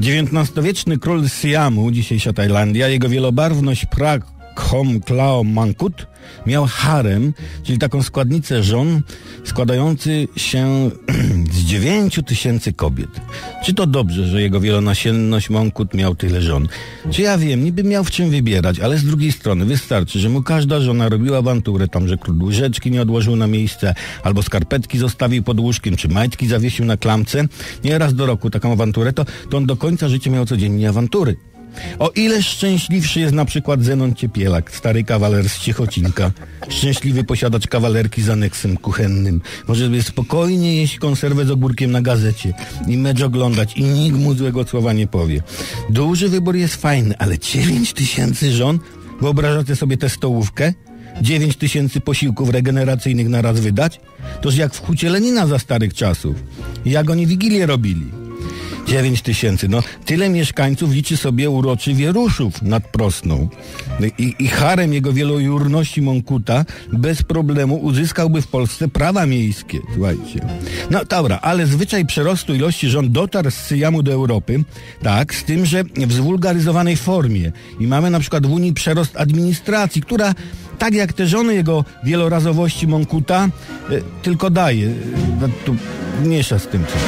XIX-wieczny król Siamu, dzisiejsza Tajlandia, jego wielobarwność Prag Khom Klao Mankut miał harem, czyli taką składnicę żon składający się z dziewięciu tysięcy kobiet. Czy to dobrze, że jego wielonasienność Mankut miał tyle żon? Czy ja wiem, niby miał w czym wybierać, ale z drugiej strony wystarczy, że mu każda żona robiła awanturę, tam, że król łyżeczki nie odłożył na miejsce, albo skarpetki zostawił pod łóżkiem, czy majtki zawiesił na klamce, nie raz do roku taką awanturę, to, to on do końca życia miał codziennie awantury. O ile szczęśliwszy jest na przykład Zenon Ciepielak, stary kawaler z Ciechocinka. Szczęśliwy posiadacz kawalerki z aneksem kuchennym. Może sobie spokojnie jeść konserwę z ogórkiem na gazecie i mecz oglądać i nikt mu złego słowa nie powie. Duży wybór jest fajny, ale dziewięć tysięcy żon? Wyobrażacie sobie tę stołówkę? Dziewięć tysięcy posiłków regeneracyjnych na raz wydać? Toż jak w hucie Lenina za starych czasów. Jak oni wigilię robili? 9 tysięcy. No, tyle mieszkańców liczy sobie uroczy Wieruszów nad Prosną. I, I harem jego wielojurności Monkuta bez problemu uzyskałby w Polsce prawa miejskie. Słuchajcie. No dobra, ale zwyczaj przerostu ilości rząd dotarł z Syjamu do Europy, tak, z tym, że w zwulgaryzowanej formie. I mamy na przykład w Unii przerost administracji, która tak jak te żony jego wielorazowości Monkuta, y, tylko daje. Y, tu mniejsza z tym co.